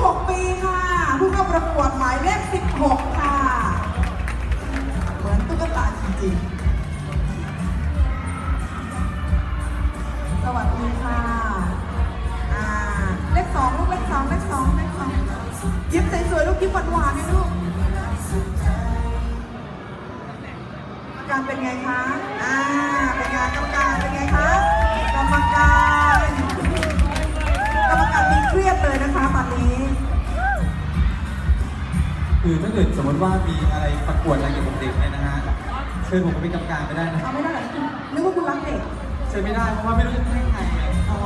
16 ปีค่ะ ผู้เข้าประกวดหมายเลข 16 ค่ะ เหมือนตุ๊กตาจริงๆ สวัสดีค่ะ อ่า เลขสองลูกเลขสองเลขสองเลขสองยิ้มสวยๆลูกยิ้มหวานๆเลยลูกอาการเป็นไงคะ อ่า เป็นไงกรรมการเป็นไงคะ คือถ้าเกิดสมมติว่ามีอะไรประกวดอะไรเกี่ยวกับเด็กเนี่ยนะฮะเชิญผมไปเป็นกรรมการไม่ได้นะเอาไม่ได้เหรอนึกว่าคุณรักเด็กเชิญไม่ได้เพราะว่าไม่รู้จะให้ใครไงอ๋อ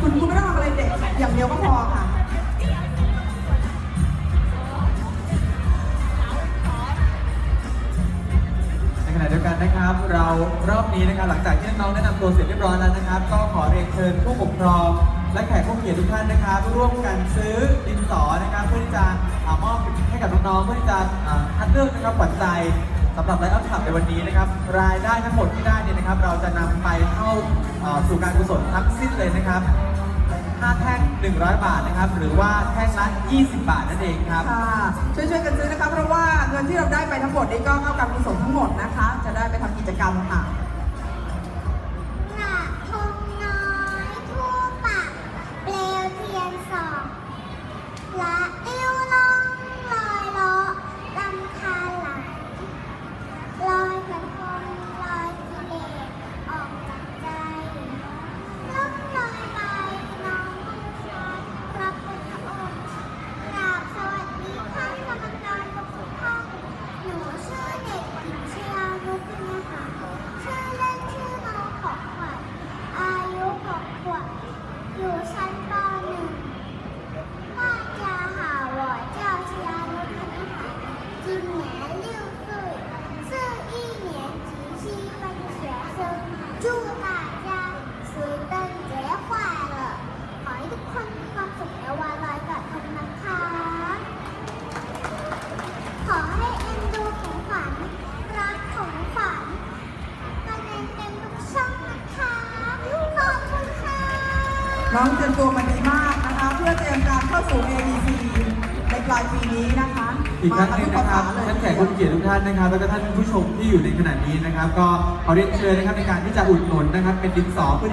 คุณคุณไม่ต้องทำอะไรเด็กอย่างเดียวก็พอค่ะในขณะเดียวกันนะครับ เรารอบนี้นะครับหลังจากที่น้องๆแนะนำตัวเสร็จเรียบร้อยแล้วนะครับ ก็ขอเรียนเชิญผู้ปกครองและแขกผู้เกียรติทุกท่านนะครับ ร่วมกันซื้อดินสอนะครับเพื่อ ที่จะมอบให้กับน้องๆเพื่อที่จะคัดเลือกนะครับปัจจัยสำหรับไลฟ์อัพขับในวันนี้นะครับ รายได้ทั้งหมดที่ได้เนี่ยนะครับ เราจะนำไปเข้าอ่าสู่การกุศลทั้งสิ้นเลยนะครับ5แท่ง 100 บาทนะครับ หรือว่าแท่งละ 20 บาทนั่นเองครับ ค่ะ ช่วยๆกันซื้อนะคะ เพราะว่าเงินที่เราได้ไปทั้งหมดนี้ก็เข้าการกุศลทั้งหมดนะคะ จะได้ไปทำกิจกรรมค่ะ น้องเตรียมตัวมาดีมากนะคะ เพื่อเตรียมการเข้าสู่ ABC ในปลายปีนี้นะคะอีกครั้งหนึ่งนะครับมากัท่านทุกแขกผู้เกียรติทุกท่านนะครับ แล้วก็ท่านผู้ชมที่อยู่ในขณะนี้นะครับ ก็ขอเรียนเชิญนะครับในการที่จะอุดหนุนนะครับ เป็นดินสอเพื่อ